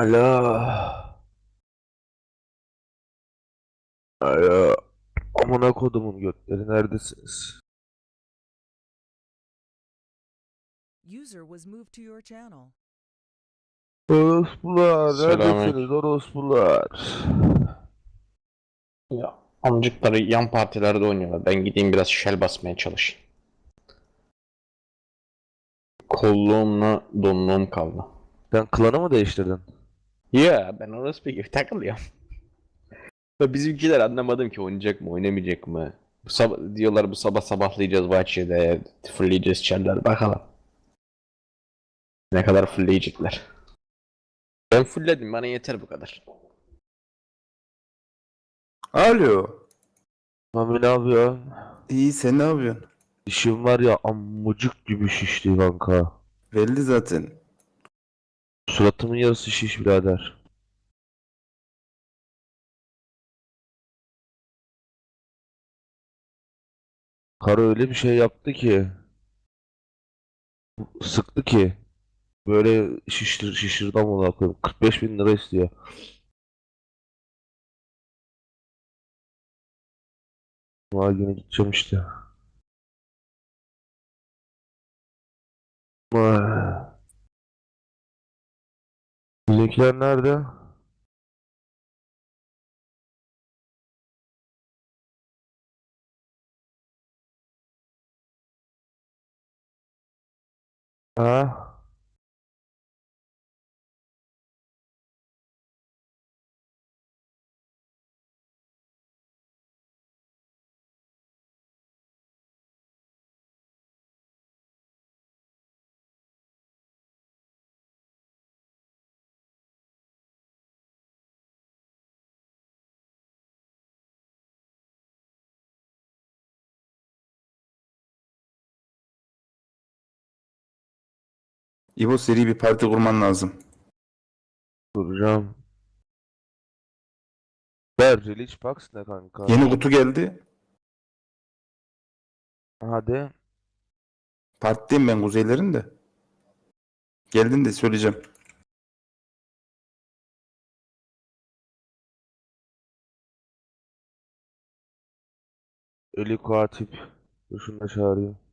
Alo. Alo. Amına kodumun götleri neredesiniz? User was moved to your channel. Orospular Selamünaleyküm. neredesiniz orospular? Ya amcıkları yan partilerde oynuyorlar. Ben gideyim biraz shell basmaya çalışayım. Kolluğumla donluğum kaldı. Sen klanı mı değiştirdin? Ya ben orası gibi takılıyorum. Ya bizimkiler anlamadım ki oynayacak mı oynamayacak mı. Bu sab- diyorlar bu sabah sabahlayacağız bahçede. Fullleyeceğiz çarlar bakalım. Ne kadar fullleyecekler. Ben fullledim bana yeter bu kadar. Alo. Mami ne yapıyor? İyi sen ne yapıyorsun? İşim var ya ammucuk gibi şişti kanka. Belli zaten. Suratımın yarısı şiş birader. Karı öyle bir şey yaptı ki. Sıktı ki. Böyle şiştir, şişirdi amına koyayım. 45 bin lira istiyor. Cuma günü gideceğim işte. Vay. Bizimkiler nerede? Ha? İbo seri bir parti kurman lazım. Duracağım. Ver Release Box ne kanka? Yeni kutu geldi. Hadi. Partideyim ben kuzeylerin de. Geldin de söyleyeceğim. Eli Katip. Şunu da çağırayım.